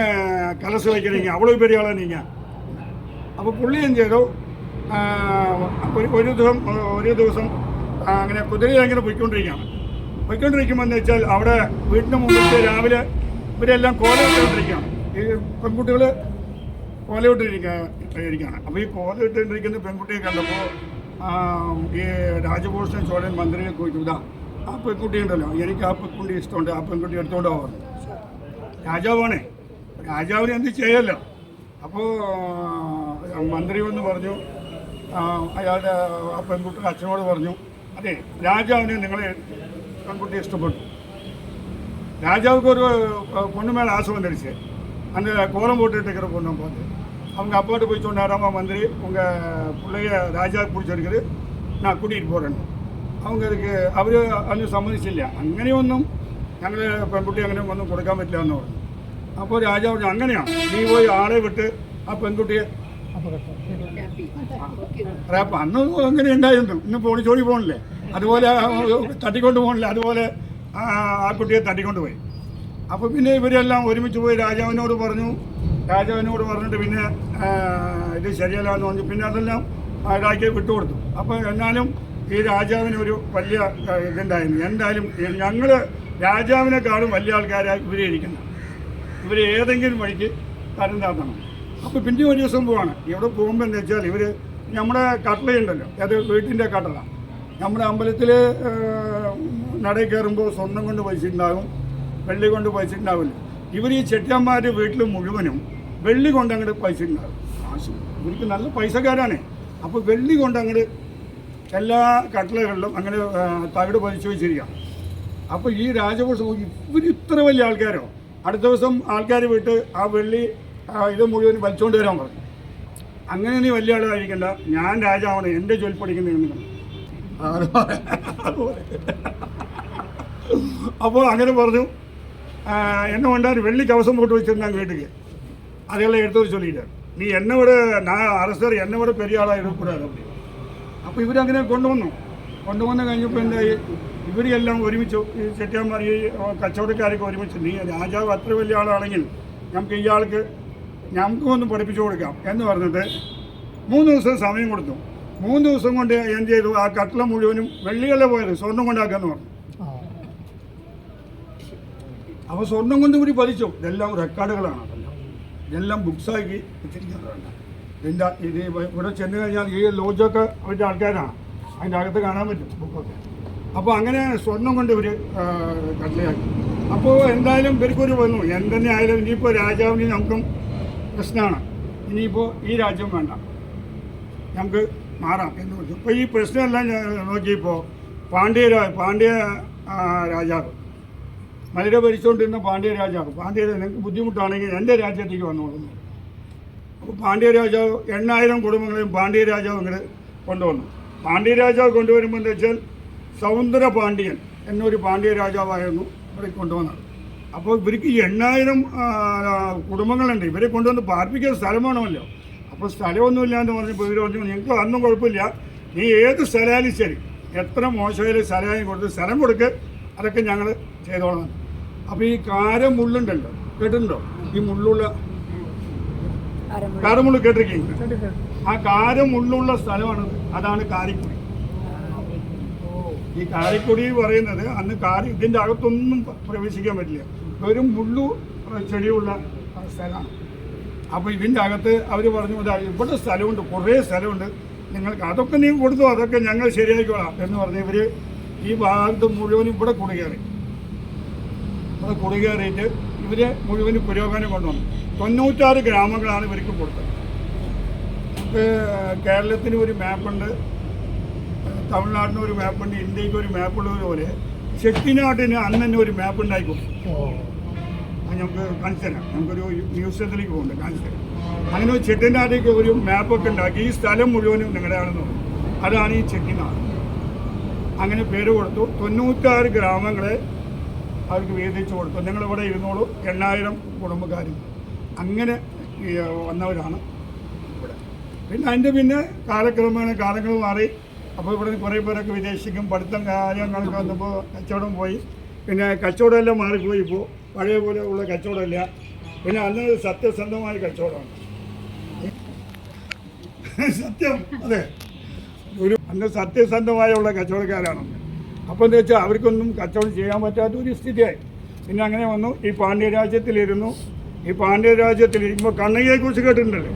கலசு வைக்கிறீங்க அவ்வளோ பெரிய ஆளா நீங்கள் അപ്പോൾ പുള്ളി എന്ത് ചെയ്തു ആ, ഒരു ഒരു ദിവസം ഒരു ദിവസം ആ, അങ്ങനെ കുതിരയിൽ അങ്ങനെ പോയിക്കൊണ്ടിരിക്കുകയാണ് പോയിക്കൊണ്ടിരിക്കുമ്പോൾ എന്ന് വെച്ചാൽ അവിടെ വീട്ടിന് മുമ്പിട്ട് രാവിലെ ഇവരെല്ലാം കോല ഇട്ടുകൊണ്ടിരിക്കുകയാണ്. ഈ പെൺകുട്ടികൾ കോല ഇട്ടിരിക്കുക ഇരിക്കുകയാണ് അപ്പോൾ ഈ കോല ഇട്ടിരിക്കുന്ന പെൺകുട്ടിയെ കണ്ടപ്പോൾ ഈ രാജഭൂഷൺ ചോഴൻ മന്ത്രിയെ ചോദിച്ചു ഇതാ ആ പെൺകുട്ടി ഉണ്ടല്ലോ. എനിക്ക് ആ പെൺകുട്ടി ഇഷ്ടമുണ്ട് ആ പെൺകുട്ടി എടുത്തോണ്ട് പോകാൻ രാജാവാണേ. രാജാവിന് എന്ത് ചെയ്യല്ലോ? അപ്പോൾ മന്ത്രി വന്ന് പറഞ്ഞു അയാളുടെ ആ പെൺകുട്ടി അച്ഛനോട് പറഞ്ഞു അതെ രാജാവിനെ നിങ്ങളെ പെൺകുട്ടി ഇഷ്ടപ്പെട്ടു ராஜாவுக்கு ஒரு அஹ், பொண்ணு மேலே ஆசை வந்துடுச்சு அந்த கோலம் போட்டுட்டு இருக்கிற பொண்ணை பார்த்து அவங்க அப்பாட்ட போய் சொன்னாராமா மந்திரி உங்கள் பிள்ளைய ராஜாவுக்கு பிடிச்சிருக்குது நான் கூட்டிகிட்டு போகிறேன்னு அவங்க அதுக்கு അവർ അതിന് സമ്മതിച്ചില്ല അങ്ങനെയൊന്നും ഞങ്ങൾ പെൺകുട്ടി അങ്ങനെ ഒന്നും കൊടുക്കാൻ പറ്റില്ല എന്ന് പറഞ്ഞു അപ്പോൾ രാജാവ് പറഞ്ഞു അങ്ങനെയാണ് നീ പോയി ആളെ വിട്ട് ആ പെൺകുട്ടിയെ റാപ്പ് അന്ന് അങ്ങനെ ഉണ്ടായിരുന്നു ഇന്ന് പൊളിച്ചോടി പോകണില്ലേ അതുപോലെ തട്ടിക്കൊണ്ട് പോകണില്ല അതുപോലെ ആ കുട്ടിയെ തട്ടിക്കൊണ്ട് പോയി. അപ്പോൾ പിന്നെ ഇവരെല്ലാം ഒരുമിച്ച് പോയി രാജാവിനോട് പറഞ്ഞു. രാജാവിനോട് പറഞ്ഞിട്ട് പിന്നെ ഇത് ശരിയല്ല എന്ന് പറഞ്ഞു. പിന്നെ അതെല്ലാം ഇതാക്കി വിട്ടുകൊടുത്തു. അപ്പോൾ എന്നാലും ഈ രാജാവിന് ഒരു വലിയ ഇതുണ്ടായിരുന്നു. എന്തായാലും ഞങ്ങൾ രാജാവിനെക്കാളും വലിയ ആൾക്കാരായി ഇവരെ ഇരിക്കുന്നു ഇവർ ഏതെങ്കിലും വഴിക്ക് തരം താത്തണം അപ്പോൾ പിന്നെ ഒരു സംഭവമാണ് ഇവിടെ പോകുമ്പോൾ എന്ന് വെച്ചാൽ ഇവർ നമ്മുടെ കട്ടളയുണ്ടല്ലോ. അത് വീട്ടിന്റെ കട്ടള. നമ്മുടെ അമ്പലത്തിൽ നടയിൽ കയറുമ്പോൾ സ്വർണം കൊണ്ട് പൈസ ഉണ്ടാകും വെള്ളി കൊണ്ട് പൈസ ഉണ്ടാവില്ല ഇവർ ഈ ചെട്ടിയന്മാരുടെ വീട്ടിൽ മുഴുവനും വെള്ളി കൊണ്ട് അങ്ങോട്ട് പൈസ ഉണ്ടാകും കാശ് ഇവർക്ക് നല്ല പൈസക്കാരാണ്. അപ്പോൾ വെള്ളി കൊണ്ട് അങ്ങോട്ട് എല്ലാ കട്ടളകളിലും അങ്ങനെ തകിട് പതിച്ചു വെച്ചിരിക്കാം. അപ്പോൾ ഈ രാജകോഷം ഇവർ ഇത്ര വലിയ ആൾക്കാരോ? അടുത്ത ദിവസം ആൾക്കാർ വിട്ട് ആ വെള്ളി ഇത് മുഴുവൻ വലിച്ചുകൊണ്ട് വരാൻ പറഞ്ഞു. അങ്ങനെ നീ വലിയ ആളായിരിക്കണ്ട. ഞാൻ രാജാവാണ്. എന്റെ ജോലി പഠിക്കുന്ന അപ്പോൾ അങ്ങനെ പറഞ്ഞു. എന്നെ வேண்டாம் വെള്ളി കവസം போட்டு வச்சுருந்தாங்க வீட்டுக்கு അതെല്ലാം எடுத்து வச்சு നീ എന്നെ என்னை விட நான் அரசர் என்னை விட பெரிய ஆளாக അപ്പോൾ ഇവരങ്ങനെ കൊണ്ടുവന്നു. കൊണ്ടുവന്ന് കഴിഞ്ഞപ്പോൾ എന്തായി? ഇവരെല്ലാം ഒരുമിച്ച് ഈ ചെട്ടിയാന്മാർ ഈ കച്ചവടക്കാരൊക്കെ ഒരുമിച്ച് നീ രാജാവ് അത്ര വലിയ ആളാണെങ്കിൽ നമുക്ക് ഇയാൾക്ക് ഞങ്ങൾക്കും ഒന്ന് പഠിപ്പിച്ചു കൊടുക്കാം എന്ന് പറഞ്ഞിട്ട് മൂന്ന് ദിവസം സമയം കൊടുത്തു. മൂന്ന് ദിവസം കൊണ്ട് എന്ത് ചെയ്തു? ആ കട്ടള മുഴുവനും വെള്ളികളെ പോയത് സ്വർണം കൊണ്ടാക്കാന്ന് പറഞ്ഞു. അപ്പോൾ സ്വർണം കൊണ്ട് കൂടി പതിച്ചു. ഇതെല്ലാം റെക്കോർഡുകളാണ്. അതെല്ലാം ഇതെല്ലാം ബുക്സാക്കി വെച്ചിരിക്കുന്നതാണ് ഇതിന്റെ ഇത് ഇവിടെ ചെന്ന് കഴിഞ്ഞാൽ ഈ ലോജൊക്കെ അവരുടെ ആൾക്കാരാണ്. അതിന്റെ അകത്ത് കാണാൻ പറ്റും ബുക്കൊക്കെ അപ്പോൾ അങ്ങനെ സ്വർണം കൊണ്ട് ഇവർ കട്ടിലയാക്കി. അപ്പോൾ എന്തായാലും ഇവർക്കൊരു വന്നു. എന്തെന്നെ ആയാലും ഇനിയിപ്പോൾ രാജാവിന് നമുക്കും പ്രശ്നമാണ്. ഇനിയിപ്പോൾ ഈ രാജ്യം വേണ്ട. നമുക്ക് മാറാം എന്ന് പറഞ്ഞു. അപ്പോൾ ഈ പ്രശ്നമെല്ലാം നോക്കിയപ്പോൾ പാണ്ഡ്യ പാണ്ഡ്യ രാജാവ് മലര ഭരിച്ചുകൊണ്ടിരുന്ന പാണ്ഡ്യ രാജാവ് പാണ്ഡ്യ നിങ്ങൾക്ക് ബുദ്ധിമുട്ടാണെങ്കിൽ എന്റെ രാജ്യത്തേക്ക് വന്നോളുന്നു അപ്പോൾ പാണ്ഡ്യ രാജാവ് എണ്ണായിരം കുടുംബങ്ങളെയും പാണ്ഡ്യ രാജാവ് ഇങ്ങനെ കൊണ്ടുവന്നു. പാണ്ഡ്യ രാജാവ് കൊണ്ടുവരുമ്പോൾ എന്താ വെച്ചാൽ സൗന്ദര പാണ്ഡ്യൻ എന്നൊരു പാണ്ഡ്യ രാജാവായിരുന്നു ഇവിടെ കൊണ്ടുവന്നത്. അപ്പോൾ ഇവർക്ക് എണ്ണായിരം കുടുംബങ്ങളുണ്ട്. ഇവരെ കൊണ്ടുവന്ന് പാർപ്പിക്കാൻ സ്ഥലം വേണമല്ലോ. അപ്പോൾ സ്ഥലമൊന്നുമില്ല എന്ന് പറഞ്ഞപ്പോൾ ഇവർ പറഞ്ഞു നിങ്ങൾക്ക് അന്നും കുഴപ്പമില്ല. നീ ഏത് സ്ഥലമായാലും ശരി. എത്ര മോശമായാലും സ്ഥലമായാലും കൊടുത്ത് സ്ഥലം കൊടുക്ക്. അതൊക്കെ ഞങ്ങൾ ചെയ്തോളാം. അപ്പോൾ ഈ കാരം മുള്ളുണ്ടല്ലോ കേട്ടിട്ടുണ്ടോ? ഈ മുള്ളുള്ള കാരമുള്ളു കേട്ടിരിക്കുന്നു ആ കാരം മുള്ളുള്ള സ്ഥലമാണ് അതാണ് കാരിക്കുടി. ഈ കാരിക്കുടി പറയുന്നത് അന്ന് കാരി ഇതിന്റെ അകത്തൊന്നും പ്രവേശിക്കാൻ പറ്റില്ല. വെറും മുള്ളു ചെടിയുള്ള സ്ഥലമാണ്. അപ്പോൾ ഇതിന്റെ അകത്ത് അവർ പറഞ്ഞു "ഇതാ ഇവിടെ സ്ഥലമുണ്ട് കുറേ സ്ഥലമുണ്ട്. നിങ്ങൾക്ക് അതൊക്കെ നീ കൊടുത്തു അതൊക്കെ ഞങ്ങൾ ശരിയാക്കിക്കോളാം. എന്ന് പറഞ്ഞ് ഇവർ ഈ ഭാഗത്ത് മുഴുവനും ഇവിടെ കുടുകയറി ഇവിടെ കുടുകയറിയിട്ട് ഇവരെ മുഴുവനും പുരോഗമനം കൊണ്ടുവന്നു. തൊണ്ണൂറ്റാറ് ഗ്രാമങ്ങളാണ് ഇവർക്ക് കൊടുത്തത്. കേരളത്തിന് ഒരു മാപ്പുണ്ട് തമിഴ്നാടിന് ഒരു മാപ്പുണ്ട് ഇന്ത്യയ്ക്ക് ഒരു മാപ്പുള്ളതുപോലെ ചെട്ടിനാട്ടിന് അന്ന് ഒരു മാപ്പ് ഉണ്ടായിക്കോളും അത് നമുക്ക് കാണിച്ചു തരാം നമുക്കൊരു മ്യൂസിയത്തിലേക്ക് പോകുന്നുണ്ട് കാണിച്ചു തരാം അങ്ങനെ ഒരു ചെട്ടിനാട്ടിലേക്ക് ഒരു മാപ്പൊക്കെ ഉണ്ടാക്കി. ഈ സ്ഥലം മുഴുവനും നിങ്ങളുടെയാണെന്ന് പറഞ്ഞു. അതാണ് ഈ ചെട്ടിനാട് അങ്ങനെ പേര് കൊടുത്തു. തൊണ്ണൂറ്റാറ് ഗ്രാമങ്ങളെ അവർക്ക് വീതിച്ചു കൊടുത്തു. നിങ്ങളിവിടെ ഇരുന്നോളൂ. എണ്ണായിരം കുടുംബക്കാരും അങ്ങനെ വന്നവരാണ് ഇവിടെ. പിന്നെ അതിന്റെ പിന്നെ കാലക്രമേണ കാലങ്ങൾ മാറി. അപ്പോൾ ഇവിടെ കുറേ പേരൊക്കെ വിദേശിക്കും പഠിത്തം കാര്യങ്ങളൊക്കെ വന്നപ്പോൾ കച്ചവടം പോയി. പിന്നെ കച്ചവടമെല്ലാം മാറിപ്പോയി ഇപ്പോൾ. പഴയ പോലെ ഉള്ള കച്ചവടമല്ല. പിന്നെ അന്ന് സത്യസന്ധമായ കച്ചവടമാണ്. സത്യം അതെ. ഒരു അന്ന് സത്യസന്ധമായുള്ള കച്ചവടക്കാരാണ്. അപ്പോൾ എന്താ വെച്ചാൽ അവർക്കൊന്നും കച്ചവടം ചെയ്യാൻ പറ്റാത്ത ഒരു സ്ഥിതിയായി. പിന്നെ അങ്ങനെ വന്നു. ഈ പാണ്ഡ്യ രാജ്യത്തിലിരുന്നു. ഈ പാണ്ഡ്യ രാജ്യത്തിലിരിക്കുമ്പോൾ കണ്ണകിയെക്കുറിച്ച് കേട്ടിട്ടുണ്ടല്ലോ?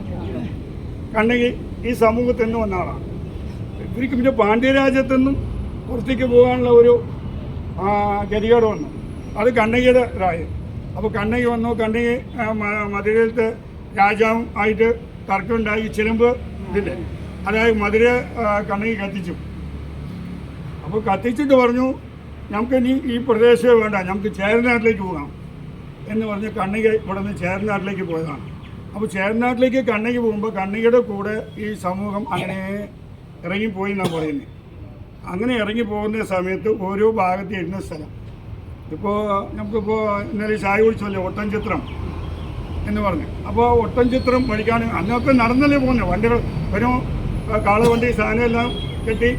കണ്ണകി ഈ സമൂഹത്തിൽ നിന്ന് വന്ന ആളാണ്. ഇവർക്ക് പിന്നെ പാണ്ഡ്യ നിന്നും പുറത്തേക്ക് പോകാനുള്ള ഒരു ഗതികേട് വന്നു. അത് കണ്ണകിയുടെ രാജ്യം അപ്പോൾ കണ്ണകി വന്നു. കണ്ണകി ആ, രാജാവും ആയിട്ട് തർക്കമുണ്ടായി. ചിലമ്പ് ഇതില്ലേ അതായത് മധുര കണ്ണകി കത്തിച്ചു. അപ്പോൾ കത്തിച്ചിട്ട് പറഞ്ഞു നമുക്ക് ഇനി ഈ പ്രദേശമേ വേണ്ട. നമുക്ക് ചേരനാട്ടിലേക്ക് പോകാം. എന്ന് പറഞ്ഞ് കണ്ണിക ഇവിടെ നിന്ന് ചേരനാട്ടിലേക്ക് പോയതാണ്. അപ്പോൾ ചേരനാട്ടിലേക്ക് കണ്ണകി പോകുമ്പോൾ കണ്ണികയുടെ കൂടെ ഈ സമൂഹം അങ്ങനെ ഇറങ്ങിപ്പോയി എന്നാണ് പറയുന്നത് അങ്ങനെ ഇറങ്ങി പോകുന്ന സമയത്ത് ഓരോ ഭാഗത്ത് ഇരുന്ന സ്ഥലം. ഇപ്പോൾ നമുക്കിപ്പോൾ ഇന്നലെ ചായ കുടിച്ചല്ലേ ഒട്ടൻ ചിത്രം എന്ന് പറഞ്ഞു. അപ്പോൾ ഒട്ടൻ ചിത്രം പഠിക്കാൻ അന്നൊക്കെ നടന്നല്ലേ പോകുന്നത് വണ്ടികൾ ഒരു കാള വണ്ടി സാധനം എല്ലാം കെട്ടി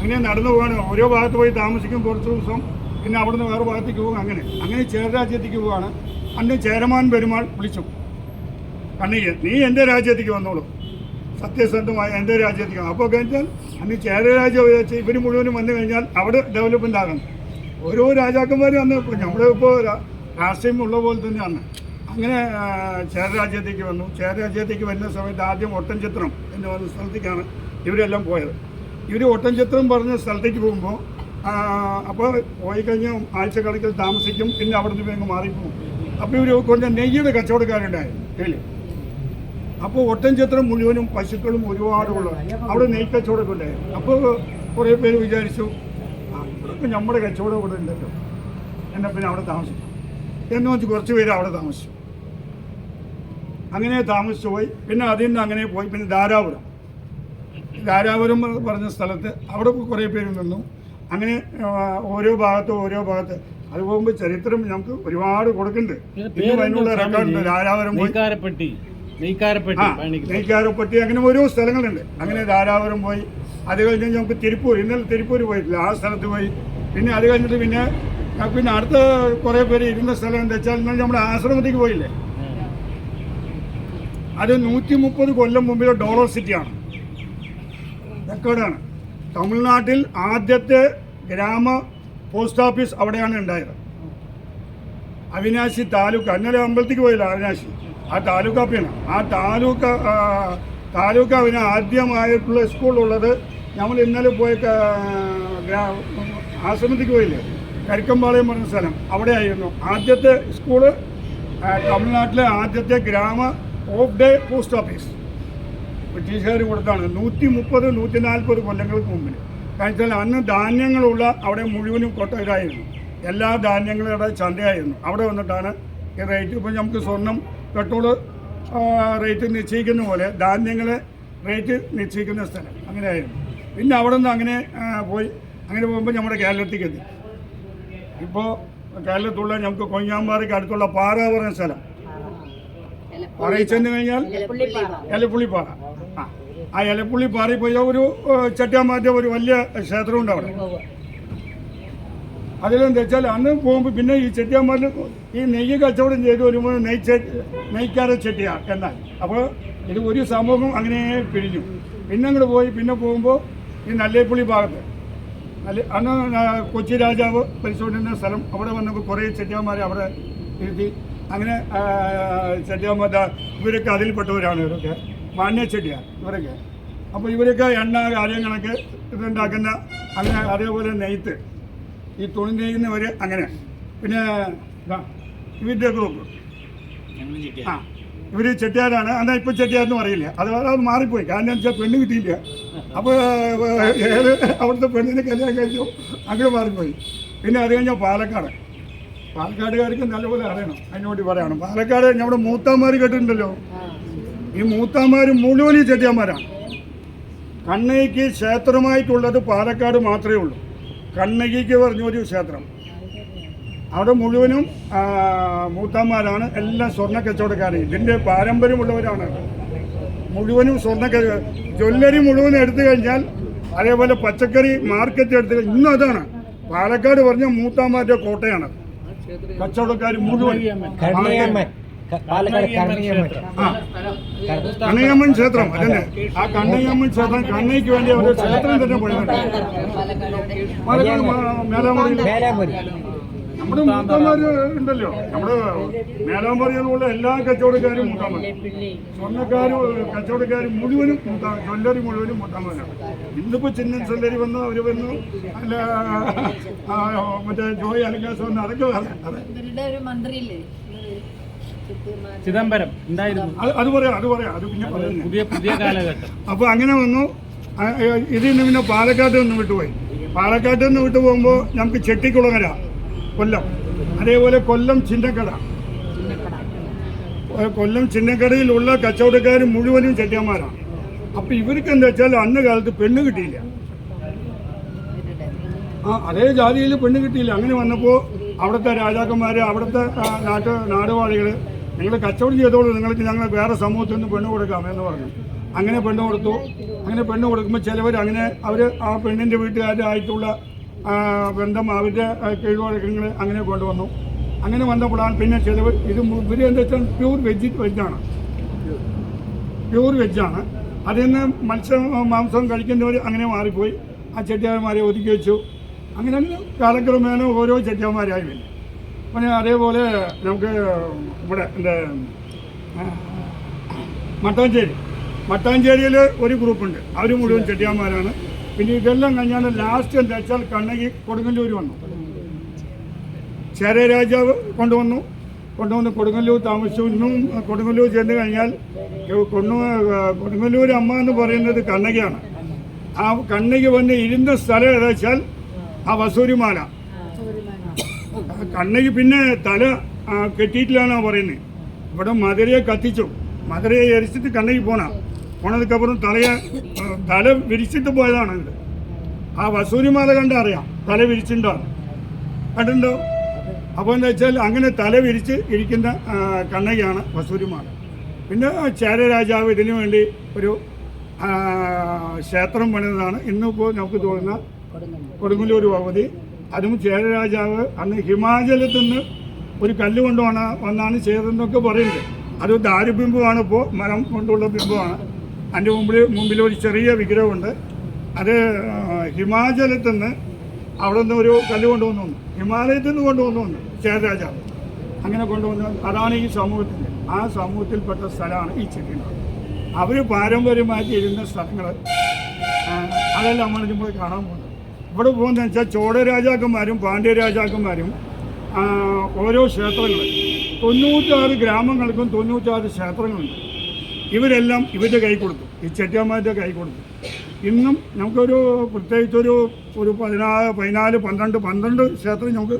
അങ്ങനെ നടന്നു പോവാണ്. ഓരോ ഭാഗത്ത് പോയി താമസിക്കും കുറച്ച് ദിവസം. പിന്നെ അവിടുന്ന് വേറെ ഭാഗത്തേക്ക് പോകും. അങ്ങനെ. അങ്ങനെ ചേരരാജ്യത്തേക്ക് പോവാണ്. അന്ന് ചേരമാൻ പെരുമാൾ വിളിച്ചു. കണ്ണയ്യ നീ എന്റെ രാജ്യത്തേക്ക് വന്നോളൂ. സത്യസന്ധമായ എന്റെ രാജ്യത്തേക്ക് അപ്പോൾ കഴിഞ്ഞാൽ അന്ന് ചേരരാജ്യം വിചാരിച്ച് ഇവർ മുഴുവനും വന്നു കഴിഞ്ഞാൽ അവിടെ ഡെവലപ്മെന്റ് ആകണം. ഓരോ രാജാക്കന്മാരും അന്ന് നമ്മുടെ ഇപ്പോൾ രാഷ്ട്രീയം ഉള്ള പോലെ തന്നെയാണ്. അങ്ങനെ ചേര ചേരരാജ്യത്തേക്ക് വന്നു. ചേരരാജ്യത്തേക്ക് വരുന്ന സമയത്ത് ആദ്യം ഒട്ടൻചിത്രം എന്ന് പറഞ്ഞ സ്ഥലത്തേക്കാണ് ഇവരെല്ലാം പോയത്. ഇവർ ഒട്ടൻചിത്രം പറഞ്ഞ സ്ഥലത്തേക്ക് പോകുമ്പോൾ അപ്പോൾ പോയി കഴിഞ്ഞാൽ ആഴ്ചക്കണക്കിൽ താമസിക്കും പിന്നെ അവിടെ നിന്ന് മാറിപ്പോകും. അപ്പോൾ ഇവർ കൊണ്ട് നെയ്യുടെ കച്ചവടക്കാരുണ്ടായിരുന്നു അപ്പോൾ ഒട്ടൻചിത്രം മുഴുവനും പശുക്കളും ഒരുപാടുള്ള അവിടെ നെയ് കച്ചവടമൊക്കെ ഉണ്ടായിരുന്നു അപ്പോൾ കുറേ പേര് വിചാരിച്ചു ഇവിടെയൊക്കെ നമ്മുടെ കച്ചവടം ഇവിടെ ഉണ്ടല്ലോ. എന്നെ പിന്നെ അവിടെ താമസിച്ചു എന്ന് വെച്ച് കുറച്ച് പേര് അവിടെ താമസിച്ചു. അങ്ങനെ താമസിച്ചു പോയി. പിന്നെ അതിൽ നിന്ന് അങ്ങനെ പോയി. പിന്നെ ധാരാപുരം. ധാരാപുരം പറഞ്ഞ സ്ഥലത്ത് അവിടെ കുറേ പേര് നിന്നു. അങ്ങനെ ഓരോ ഭാഗത്തും ഓരോ ഭാഗത്ത്. അത് പോകുമ്പോൾ ചരിത്രം നമുക്ക് ഒരുപാട് കൊടുക്കുന്നുണ്ട്. പിന്നെ അതിനുള്ള റെക്കോർഡുണ്ട് ധാരാപുരം പോയി. ആ നെയ്ക്കാരപ്പട്ടി അങ്ങനെ ഓരോ സ്ഥലങ്ങളുണ്ട്. അങ്ങനെ ധാരാപുരം പോയി. അത് കഴിഞ്ഞ് നമുക്ക് തിരുപ്പൂർ ഇന്നലെ തിരുപ്പൂർ പോയിട്ടില്ല. ആ സ്ഥലത്ത് പോയി. പിന്നെ അത് കഴിഞ്ഞിട്ട് പിന്നെ പിന്നെ അടുത്ത കുറേ പേര് ഇരുന്ന സ്ഥലം എന്താ വെച്ചാൽ ഇന്നലെ നമ്മുടെ ആശ്രമത്തേക്ക് പോയില്ലേ? അത് നൂറ്റി മുപ്പത് കൊല്ലം മുമ്പിലെ ഡോളർ സിറ്റിയാണ്. റെക്കോർഡാണ്. തമിഴ്നാട്ടിൽ ആദ്യത്തെ ഗ്രാമ പോസ്റ്റ് ഓഫീസ് അവിടെയാണ് ഉണ്ടായത്. അവിനാശി താലൂക്ക്. അന്നലെ അമ്പലത്തേക്ക് പോയില്ല അവിനാശി. ആ താലൂക്ക് അപ്പിയാണ് ആ താലൂക്ക് താലൂക്കാവിന് താലൂക്ക് അവന് ആദ്യമായിട്ടുള്ള സ്കൂളുള്ളത് നമ്മൾ ഇന്നലെ പോയ ആശ്രമത്തിക്ക് പോയില്ലേ? കരിക്കമ്പാളയം പറഞ്ഞ സ്ഥലം. അവിടെ ആയിരുന്നു ആദ്യത്തെ സ്കൂൾ തമിഴ്നാട്ടിലെ ആദ്യത്തെ ഗ്രാമ ഓഫ് ഡേ പോസ്റ്റ് ഓഫീസ് ബ്രിട്ടീഷുകാർ കൊടുത്താണ്. നൂറ്റി മുപ്പത് നൂറ്റി നാൽപ്പത് കൊല്ലങ്ങൾക്ക് മുമ്പിൽ. കാരണം അന്ന് ധാന്യങ്ങളുള്ള അവിടെ മുഴുവനും കൊട്ടകരായിരുന്നു എല്ലാ ധാന്യങ്ങളുടെ ചന്തയായിരുന്നു. അവിടെ വന്നിട്ടാണ് ഈ റേറ്റ് ഇപ്പോൾ നമുക്ക് സ്വർണം പെട്രോൾ റേറ്റ് നിശ്ചയിക്കുന്ന പോലെ ധാന്യങ്ങൾ റേറ്റ് നിശ്ചയിക്കുന്ന സ്ഥലം. അങ്ങനെയായിരുന്നു. പിന്നെ അവിടെ നിന്ന് അങ്ങനെ പോയി. അങ്ങനെ പോകുമ്പോൾ നമ്മുടെ കേരളത്തിലേക്ക് എത്തി. ഇപ്പോൾ കേരളത്തുള്ള നമുക്ക് കൊഞ്ഞാമ്പാറയ്ക്ക് അടുത്തുള്ള പാറ പറഞ്ഞ സ്ഥലം. പാറയിൽ ചെന്ന് കഴിഞ്ഞാൽ എലപ്പുള്ളിപ്പാറ. ആ ആ എലപ്പുള്ളിപ്പാറയിൽ പോയ ഒരു ചട്ടിയാമാറ്റ ഒരു വലിയ ക്ഷേത്രമുണ്ട് അവിടെ. അതിലെന്താ വെച്ചാൽ അന്ന് പോകുമ്പോൾ പിന്നെ ഈ ചെട്ടിയാമാരിൽ ഈ നെയ്യ് കച്ചവടം ചെയ്ത് വരുമ്പോൾ നെയ്ച്ച നെയ്ക്കാറ് ചെട്ടിയാർ എന്നാൽ അപ്പോൾ ഇത് ഒരു സമൂഹം അങ്ങനെ പിരിഞ്ഞു. പിന്നെ അങ്ങോട്ട് പോയി പിന്നെ പോകുമ്പോൾ ഈ നല്ലേപ്പുള്ളി ഭാഗത്ത്. നല്ല അന്ന് കൊച്ചി രാജാവ് പരിശോധിക്കുന്ന സ്ഥലം അവിടെ വന്നപ്പോൾ കുറേ ചെട്ടിയാന്മാരെ അവിടെ ഇരുത്തി. അങ്ങനെ ചെട്ടിയാന്മാർ ഇവരൊക്കെ അതിൽപ്പെട്ടവരാണ് ഇവരൊക്കെ. മാന്യ ചെട്ടിയാർ ഇവരൊക്കെ. അപ്പോൾ ഇവരൊക്കെ എണ്ണ കാര്യങ്ങളൊക്കെ ഇതുണ്ടാക്കുന്ന അങ്ങനെ അതേപോലെ നെയ്ത്ത്. ഈ തുണി നെയ്യുന്നവർ അങ്ങനെ. പിന്നെ ഇവരുടെ ഗ്രൂപ്പ് ആ ഇവർ ചെട്ടിയാരാണ്. എന്നാൽ ഇപ്പം ചെട്ടിയാരെന്ന് പറയില്ല. അത് അത് മാറിപ്പോയി. കാരണം വെച്ചാൽ പെണ്ണ് കിട്ടിയില്ല. അപ്പോൾ ഏത് അവിടുത്തെ പെണ്ണിനെ കല്യാണം കഴിച്ചു. അങ്ങനെ മാറിപ്പോയി. പിന്നെ അത് കഴിഞ്ഞാൽ പാലക്കാട്. പാലക്കാടുകാർക്ക് നല്ലപോലെ അറിയണം. അതിനോട് പറയണം. പാലക്കാട് നമ്മുടെ മൂത്താന്മാർ കേട്ടിട്ടുണ്ടല്ലോ? ഈ മൂത്താന്മാർ മുഴുവൻ ഈ ചെട്ടിയാന്മാരാണ് കണ്ണയ്ക്ക് ക്ഷേത്രമായിട്ടുള്ളത് പാലക്കാട് മാത്രമേ ഉള്ളൂ. കണ്ണകിക്ക് പറഞ്ഞൊരു ക്ഷേത്രം. അവിടെ മുഴുവനും മൂത്താന്മാരാണ് എല്ലാം സ്വർണ കച്ചവടക്കാരെ ഇതിന്റെ പാരമ്പര്യമുള്ളവരാണ്. മുഴുവനും സ്വർണ ജ്വല്ലറി മുഴുവൻ എടുത്തു കഴിഞ്ഞാൽ അതേപോലെ പച്ചക്കറി മാർക്കറ്റ് എടുത്തു കഴിഞ്ഞാൽ ഇന്നും അതാണ്. പാലക്കാട് പറഞ്ഞ മൂത്താന്മാരുടെ കോട്ടയാണ്. കച്ചവടക്കാർ മുഴുവൻ. പാലക്കാട് കണ്ണയ്യമ്മൻ ക്ഷേത്രം. അതന്നെ. ആ കണ്ണയമ്മൻ ക്ഷേത്രം കണ്ണയ്ക്ക് വേണ്ടി അവരുടെ ക്ഷേത്രം തന്നെ മേലാമുറിയിൽ നമ്മുടെ മൂത്തമാര് ഉണ്ടല്ലോ. നമ്മുടെ മേലാമ്പറിയിലുള്ള എല്ലാ കച്ചവടക്കാരും മൂത്താന്മാർ സ്വർണക്കാരും കച്ചവടക്കാരും മുഴുവനും മൂത്താ ജ്വല്ലറി മുഴുവനും മൂത്താന്മാരാണ് ഇന്നിപ്പോ ചിന്നൻ ജ്വല്ലറി വന്ന് അവർ വന്നു അല്ല മറ്റേ ജോയ് അലങ്കാസ് വന്ന് അതൊക്കെ വേറെ അതെ ഇവരുടെ ഒരു മന്ത്രിയില്ലേ ചിദംബരം ഉണ്ടായിരുന്നു. അത് പറയാം അത് പറയാം. അത് പിന്നെ പറയുന്നത് പുതിയ പുതിയ കാലഘട്ടം. അപ്പോൾ അങ്ങനെ വന്നു. ഇതിൽ നിന്ന് പിന്നെ പാലക്കാട്ട് നിന്ന് വിട്ടുപോയി. പാലക്കാട്ട് നിന്ന് വിട്ടു പോകുമ്പോൾ നമുക്ക് ചെട്ടിക്കുളങ്ങര കൊല്ലം. അതേപോലെ കൊല്ലം ചിന്നക്കട. കൊല്ലം ചിന്നക്കടയിലുള്ള കച്ചവടക്കാർ മുഴുവനും ചെട്ടിയന്മാരാണ് അപ്പൊ ഇവർക്ക് എന്താ വെച്ചാൽ അന്ന് കാലത്ത് പെണ്ണ് കിട്ടിയില്ല. ആ അതേ ജാതിയിൽ പെണ്ണ് കിട്ടിയില്ല. അങ്ങനെ വന്നപ്പോൾ അവിടുത്തെ രാജാക്കന്മാർ അവിടുത്തെ നാട്ടു നാട്ട് നാടുവാഴികൾ നിങ്ങൾ കച്ചവടം ചെയ്തോളൂ. നിങ്ങൾക്ക് ഞങ്ങൾ വേറെ സമൂഹത്തിൽ നിന്ന് പെണ്ണ് കൊടുക്കാം എന്ന് പറഞ്ഞു. അങ്ങനെ പെണ്ണ് കൊടുത്തു. അങ്ങനെ പെണ്ണ് കൊടുക്കുമ്പോൾ ചിലവർ അങ്ങനെ അവർ ആ പെണ്ണിന്റെ വീട്ടുകാരുടെ ആയിട്ടുള്ള ബന്ധം അവരുടെ കീഴ്വഴക്കങ്ങൾ അങ്ങനെ കൊണ്ടുവന്നു. അങ്ങനെ വന്നപ്പോഴാണ് പിന്നെ ചിലവ് ഇത് ഇവർ എന്താ വെച്ചാൽ പ്യൂർ വെജ് വെജാണ് പ്യൂർ വെജാണ് അതിൽ നിന്ന് മത്സ്യ മാംസം കഴിക്കുന്നവർ അങ്ങനെ മാറിപ്പോയി. ആ ചെട്ടിയാന്മാരെ ഒതുക്കി വെച്ചു. അങ്ങനെ കാലക്രമേണ ഓരോ ചെട്ടിയാന്മാരായി വരും പിന്നെ അതേപോലെ നമുക്ക് ഇവിടെ എന്റെ മട്ടാഞ്ചേരി. മട്ടാഞ്ചേരിയിൽ ഒരു ഗ്രൂപ്പുണ്ട്. അവർ മുഴുവൻ ചെട്ടിയാന്മാരാണ്. പിന്നെ ഇതെല്ലാം കഴിഞ്ഞാൽ ലാസ്റ്റ് എന്താ വെച്ചാൽ കണ്ണകി കൊടുങ്ങല്ലൂർ വന്നു. ചേര രാജാവ് കൊണ്ടുവന്നു. കൊണ്ടുവന്ന് കൊടുങ്ങല്ലൂർ താമസിച്ചു ഇന്നും കൊടുങ്ങല്ലൂർ ചെന്ന് കഴിഞ്ഞാൽ കൊണ്ടു കൊടുങ്ങല്ലൂർ അമ്മ എന്ന് പറയുന്നത് കണ്ണകിയാണ്. ആ കണ്ണകി വന്ന് ഇരുന്ന സ്ഥലം ഏതാ വെച്ചാൽ ആ വസൂരിമാല. കണ്ണകി പിന്നെ തല കെട്ടിയിട്ടില്ലാന്നാ പറയുന്നത് ഇവിടെ മധുരയെ കത്തിച്ചു. മധുരയെ എരിച്ചിട്ട് കണ്ണയ്ക്ക് പോണ. പോണതുക്കപ്പുറം തലയെ തല വിരിച്ചിട്ട് പോയതാണ് ആ വസൂരിമാല കണ്ട അറിയാം. തല വിരിച്ചിട്ടുണ്ടാണ് കണ്ടിട്ടുണ്ടോ? അപ്പോൾ എന്താ വെച്ചാൽ അങ്ങനെ തല വിരിച്ച് ഇരിക്കുന്ന കണ്ണയ്ക്കാണ് വസൂരിമാല. പിന്നെ ചേരരാജാവ് ഇതിനു വേണ്ടി ഒരു ക്ഷേത്രം പണിതാണ് ഇന്നിപ്പോൾ നമുക്ക് തോന്നുന്ന കൊടുങ്ങല്ലൂർ ഭഗവതി അതും ചേരരാജാവ് അന്ന് ഹിമാചലത്തിൽ നിന്ന് ഒരു കല്ല് കൊണ്ടുവന്ന വന്നാണ് ചെയ്തതെന്നൊക്കെ പറയുന്നത്. അത് ദാരുബിംബമാണ് ഇപ്പോൾ മരം കൊണ്ടുള്ള ബിംബമാണ് അതിന്റെ മുമ്പിൽ മുമ്പിൽ ഒരു ചെറിയ വിഗ്രഹമുണ്ട്. അത് ഹിമാചലത്തിൽ നിന്ന് അവിടെ നിന്ന് ഒരു കല്ല് കൊണ്ടുവന്നു. ഹിമാലയത്തിൽ നിന്ന് കൊണ്ടുവന്നു. ചേരരാജാവ് അങ്ങനെ കൊണ്ടുവന്നു അതാണ് ഈ സമൂഹത്തിന്റെ ആ സമൂഹത്തിൽപ്പെട്ട സ്ഥലമാണ് ഈ ചെട്ടിനാട്. അവർ പാരമ്പര്യമായിട്ട് ഇരുന്ന സ്ഥലങ്ങൾ അതെല്ലാം നമ്മൾ ഇപ്പോൾ കാണാൻ പോകുന്നത് ഇവിടെ പോകുന്നതെന്ന് വെച്ചാൽ ചോള രാജാക്കന്മാരും പാണ്ഡ്യ രാജാക്കന്മാരും ഓരോ ക്ഷേത്രങ്ങളും. തൊണ്ണൂറ്റാറ് ഗ്രാമങ്ങൾക്കും തൊണ്ണൂറ്റാറ് ക്ഷേത്രങ്ങളുണ്ട്. ഇവരെല്ലാം ഇവരുടെ കൈ കൊടുത്തു. ഈ ചെട്ടിയന്മാരുടെ കൈ കൊടുത്തു. ഇന്നും നമുക്കൊരു പ്രത്യേകിച്ചൊരു ഒരു പതിനാല് പതിനാല് പന്ത്രണ്ട് പന്ത്രണ്ട് ക്ഷേത്രം നമുക്ക്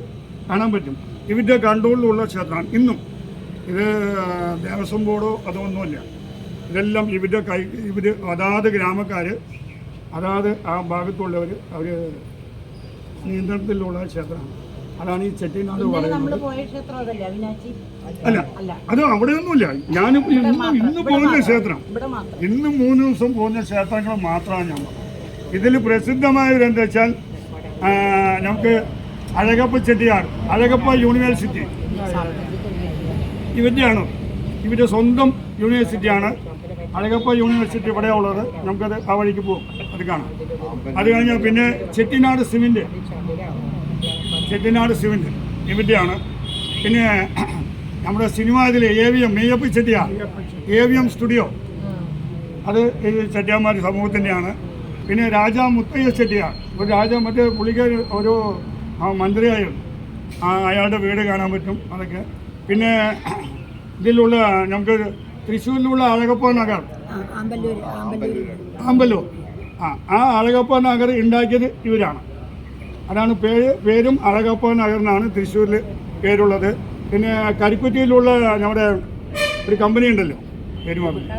കാണാൻ പറ്റും. ഇവരുടെ കൺട്രോളിലുള്ള ക്ഷേത്രമാണ് ഇന്നും. ഇത് ദേവസ്വം ബോർഡോ അതൊന്നുമില്ല ഇതെല്ലാം ഇവരുടെ കൈ ഇവർ അതാത് ഗ്രാമക്കാർ അതാത് ആ ഭാഗത്തുള്ളവർ അവർ നിയന്ത്രണത്തിലുള്ള ക്ഷേത്രമാണ് അതാണ് ഈ ചെട്ടിനാട് പറയുന്നത്. അല്ല അത് അവിടെയൊന്നുമില്ല. ഞാൻ ഇന്ന് ഇന്ന് പോകുന്ന ക്ഷേത്രം. ഇന്ന് മൂന്ന് ദിവസം പോകുന്ന ക്ഷേത്രങ്ങൾ മാത്രമാണ് ഞാൻ ഇതിൽ പ്രസിദ്ധമായത് എന്താ വെച്ചാൽ നമുക്ക് അഴകപ്പ ചെട്ടിയാട് അഴകപ്പ യൂണിവേഴ്സിറ്റി. ഇവരുടെയാണ്. ഇവരുടെ സ്വന്തം യൂണിവേഴ്സിറ്റിയാണ്. അഴകപ്പ യൂണിവേഴ്സിറ്റി ഇവിടെ ഉള്ളത് നമുക്കത് ആ വഴിക്ക് പോകും അത് കാണാം. അത് കഴിഞ്ഞാൽ പിന്നെ ചെട്ടിനാട് സിമെന്റ് ചെട്ടിനാട് സിമെന്റ് ഇവിടെയാണ്. പിന്നെ നമ്മുടെ സിനിമ ഇതിൽ A V M Meiyappa Chettiar. A V M studio. അത് ഈ ചെട്ടിയാന്മാർ സമൂഹത്തിന്റെയാണ്. പിന്നെ രാജ മുത്തയ്യ ചെട്ടിയാർ. ഒരു രാജ മറ്റേ പുള്ളിക്കാർ ഒരു മന്ത്രിയായിരുന്നു അയാളുടെ വീട് കാണാൻ പറ്റും അതൊക്കെ. പിന്നെ ഇതിലുള്ള നമുക്ക് തൃശ്ശൂരിലുള്ള അഴകപ്പ നഗർ. ആമ്പല്ലൂർ ആമ്പല്ലൂർ. ആ ആ അഴകപ്പ നഗർ ഉണ്ടാക്കിയത് ഇവരാണ്. അതാണ് പേര് പേരും അഴകപ്പ നഗർ എന്നാണ് തൃശ്ശൂരിൽ പേരുള്ളത്. പിന്നെ കരിക്കുറ്റിയിലുള്ള നമ്മുടെ ഒരു കമ്പനി ഉണ്ടല്ലോ പേര് മറന്നു.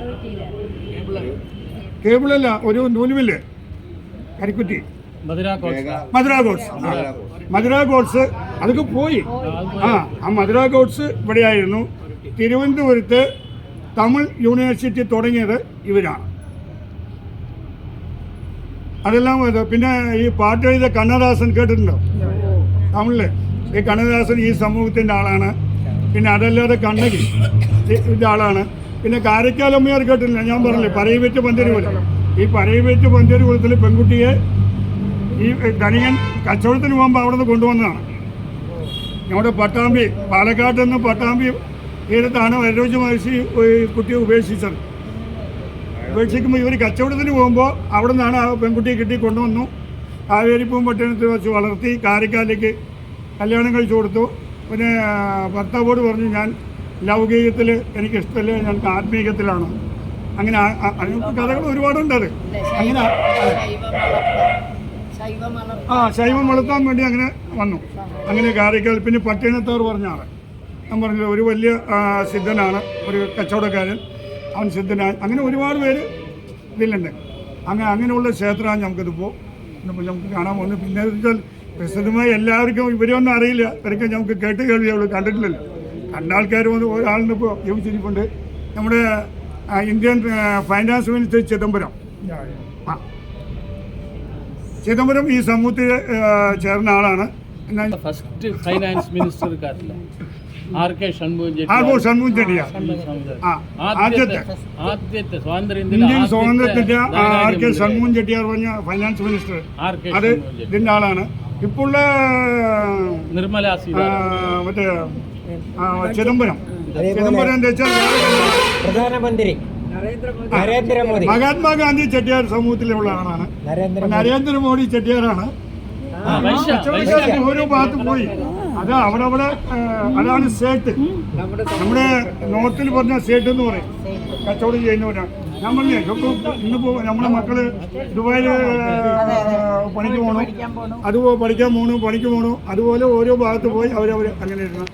കേബിളല്ല ഒരു നൂലുമില്ലേ കരിക്കുറ്റി. മധുര ഗോഡ്സ്. മധുര ഗോഡ്സ് അതൊക്കെ പോയി. ആ ആ മധുര ഗോഡ്സ് ഇവിടെയായിരുന്നു. തിരുവനന്തപുരത്ത് തമിഴ് യൂണിവേഴ്സിറ്റി തുടങ്ങിയത് ഇവരാണ്. അതെല്ലാം പിന്നെ ഈ പാട്ട് എഴുതിയ കണ്ണദാസൻ കേട്ടിട്ടുണ്ടോ? തമിഴിൽ ഈ കണ്ണദാസൻ ഈ സമൂഹത്തിന്റെ ആളാണ്. പിന്നെ അതല്ലാതെ കണ്ണകി ഇതിന്റെ ആളാണ്. പിന്നെ കാരക്കാലമ്മയാർ കേട്ടിട്ടില്ല? ഞാൻ പറഞ്ഞില്ലേ പറയവെറ്റ് പന്തേരി കുലം ഈ പറയവെറ്റ് പന്തേരി കുലത്തിൽ പെൺകുട്ടിയെ ഈ ധനികൻ കച്ചവടത്തിന് പോകുമ്പോൾ അവിടെ നിന്ന് കൊണ്ടുവന്നതാണ്. നമ്മുടെ പട്ടാമ്പി പാലക്കാട്ട് നിന്ന് പട്ടാമ്പി തീരത്താണ് വരരോജ് മഹർഷി കുട്ടിയെ ഉപേക്ഷിച്ചത്. ഉപേക്ഷിക്കുമ്പോൾ ഇവർ കച്ചവടത്തിന് പോകുമ്പോൾ അവിടെ നിന്നാണ് ആ പെൺകുട്ടിയെ കിട്ടി കൊണ്ടുവന്നു. കാവേരിപ്പൂം പട്ടണത്തിൽ വെച്ച് വളർത്തി കാരക്കാലേക്ക് കല്യാണം കഴിച്ചു കൊടുത്തു. പിന്നെ ഭർത്താവോട് പറഞ്ഞു ഞാൻ ലൗകികത്തിൽ എനിക്ക് ഇഷ്ടമല്ല ഞാൻ ആത്മീയത്തിലാണ് അങ്ങനെ കഥകൾ ഒരുപാടുണ്ട് അത്. അങ്ങനെ ആ- ആ. ശൈവം വളർത്താൻ. വേണ്ടി അങ്ങനെ വന്നു. അങ്ങനെ കാരക്കാൽ പിന്നെ പട്ടിണത്തവർ പറഞ്ഞാണ് ഞാൻ പറഞ്ഞില്ല ഒരു വലിയ സിദ്ധനാണ് ഒരു കച്ചവടക്കാരൻ. അവൻ സിദ്ധനാണ് അങ്ങനെ ഒരുപാട് പേര് ഇതിലുണ്ട്. അങ്ങനെ അങ്ങനെയുള്ള ക്ഷേത്രമാണ് നമുക്കിതിപ്പോൾ ഇന്നിപ്പോൾ നമുക്ക് കാണാൻ പോകുന്നത്. പിന്നെ എന്ന് വെച്ചാൽ പ്രസിദ്ധമായി എല്ലാവർക്കും ഇവരെയൊന്നും അറിയില്ല. ഇവരൊക്കെ നമുക്ക് കേട്ട് കേൾവിയുള്ളൂ കണ്ടിട്ടില്ലല്ലോ. കണ്ട ആൾക്കാർ വന്ന് ഒരാളിന് ഇപ്പോൾ ജീവിച്ചിരിപ്പുണ്ട്. നമ്മുടെ ഇന്ത്യൻ ഫൈനാൻസ് മിനിസ്റ്റർ ചിദംബരം. ആ ചിദംബരം ഈ സമൂഹത്തിൽ ചേർന്ന ആളാണ്. First finance minister R K Shanmugham ആർക്കോ ഷൺമുഖം ചെട്ടിയാർ ആ ആദ്യത്തെ. ആദ്യത്തെ സ്വാതന്ത്ര്യ ഇന്ത്യൻ സ്വാതന്ത്ര്യത്തിന്റെ ആർ കെ ഷൺമുഖം ചെട്ടിയാർ പറഞ്ഞ ഫൈനാൻസ് മിനിസ്റ്റർ. അത്. ഇതിന്റെ ആളാണ്. ഇപ്പോഴുള്ള നിർമ്മല മറ്റേ ആ, ചിദംബരം. ചിദംബരം വെച്ചാൽ പ്രധാനമന്ത്രി. നരേന്ദ്രമോദി. മഹാത്മാഗാന്ധി ചെട്ടിയാർ സമൂഹത്തിലുള്ള ആളാണ്. നരേന്ദ്രമോദി. ചെട്ടിയാറാണ് ഓരോ ഭാഗത്തും പോയി. അത് അവിടെ അതാണ് സേട്ട്. നമ്മുടെ നോർത്തിൽ പറഞ്ഞ സേട്ട് എന്ന് പറയും. കച്ചവടം ചെയ്യുന്നവരാണ് ഞാൻ പറഞ്ഞേ ഇന്നിപ്പോ നമ്മുടെ മക്കൾ ദുബായിൽ പണിക്ക് പോകണം അതുപോലെ പഠിക്കാൻ പോകണു പണിക്ക് പോകണു അതുപോലെ ഓരോ ഭാഗത്ത് പോയി അവരവർ അങ്ങനെ ഇരുന്ന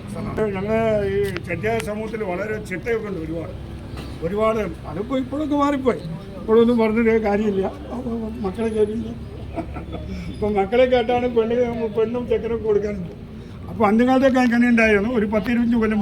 ഞങ്ങൾ ഈ ചെട്ടിയാർ സമൂഹത്തിൽ വളരെ ചിട്ടയൊക്കെ ഉണ്ട് ഒരുപാട്. ഒരുപാട് അതിപ്പോൾ ഇപ്പോഴൊക്കെ മാറിപ്പോയി. ഇപ്പോഴൊന്നും പറഞ്ഞിട്ട് കാര്യമില്ല. മക്കളെ കേട്ടില്ല. ഇപ്പം മക്കളെ കേട്ടാണ് പെണ്ണ് പെണ്ണും ചെക്കനൊക്കെ കൊടുക്കാനുണ്ട്. അപ്പോൾ അന്ന് കാലത്തൊക്കെ അങ്ങനെ ഉണ്ടായിരുന്നു ഒരു പത്തിരുപത്തഞ്ച് കൊല്ലം